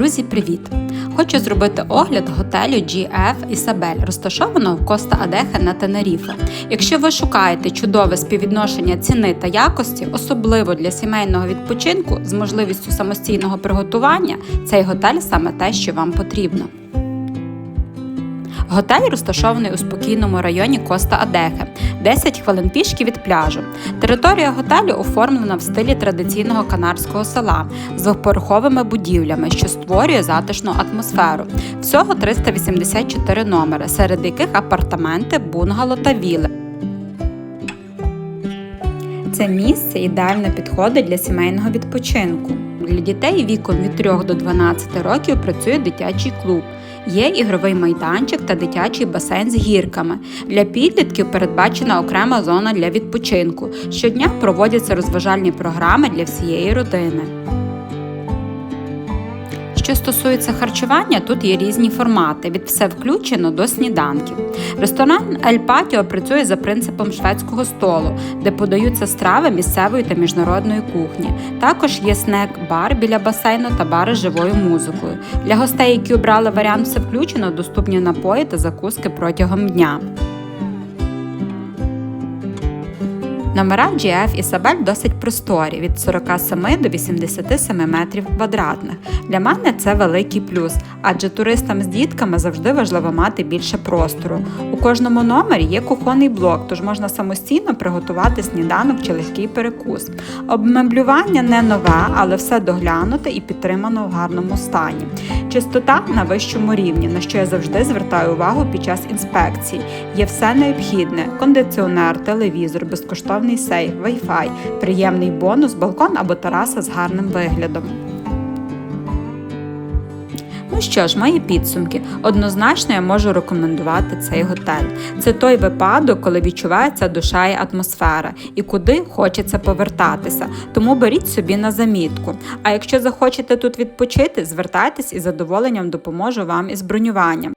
Друзі, привіт! Хочу зробити огляд готелю GF Ісабель, розташованого в Коста Адехе на Тенеріфе. Якщо ви шукаєте чудове співвідношення ціни та якості, особливо для сімейного відпочинку з можливістю самостійного приготування, цей готель саме те, що вам потрібно. Готель розташований у спокійному районі Коста Адехе, 10 хвилин пішки від пляжу. Територія готелю оформлена в стилі традиційного канарського села з двоповерховими будівлями, що створює затишну атмосферу. Всього 384 номери, серед яких апартаменти, бунгало та віли. Це місце ідеально підходить для сімейного відпочинку. Для дітей віком від 3 до 12 років працює дитячий клуб. Є ігровий майданчик та дитячий басейн з гірками. Для підлітків передбачена окрема зона для відпочинку. Щодня проводяться розважальні програми для всієї родини. Що стосується харчування, тут є різні формати від все включено до сніданків. Ресторан Ель Патіо працює за принципом шведського столу, де подаються страви місцевої та міжнародної кухні. Також є снек-бар біля басейну та бари з живою музикою. Для гостей, які обрали варіант все включено, доступні напої та закуски протягом дня. Номера GF Ісабель досить просторі від 47 до 87 метрів квадратних. Для мене це великий плюс, адже туристам з дітками завжди важливо мати більше простору. У кожному номері є кухонний блок, тож можна самостійно приготувати сніданок чи легкий перекус. Обмеблювання не нове, але все доглянуте і підтримано в гарному стані. Чистота на вищому рівні, на що я завжди звертаю увагу під час інспекцій. Є все необхідне: кондиціонер, телевізор, безкоштовний сейф, Wi-Fi, приємний бонус, балкон або тераса з гарним виглядом. Ну що ж, мої підсумки. Однозначно я можу рекомендувати цей готель. Це той випадок, коли відчувається душа і атмосфера, і куди хочеться повертатися. Тому беріть собі на замітку. А якщо захочете тут відпочити, звертайтесь із задоволенням допоможу вам із бронюванням.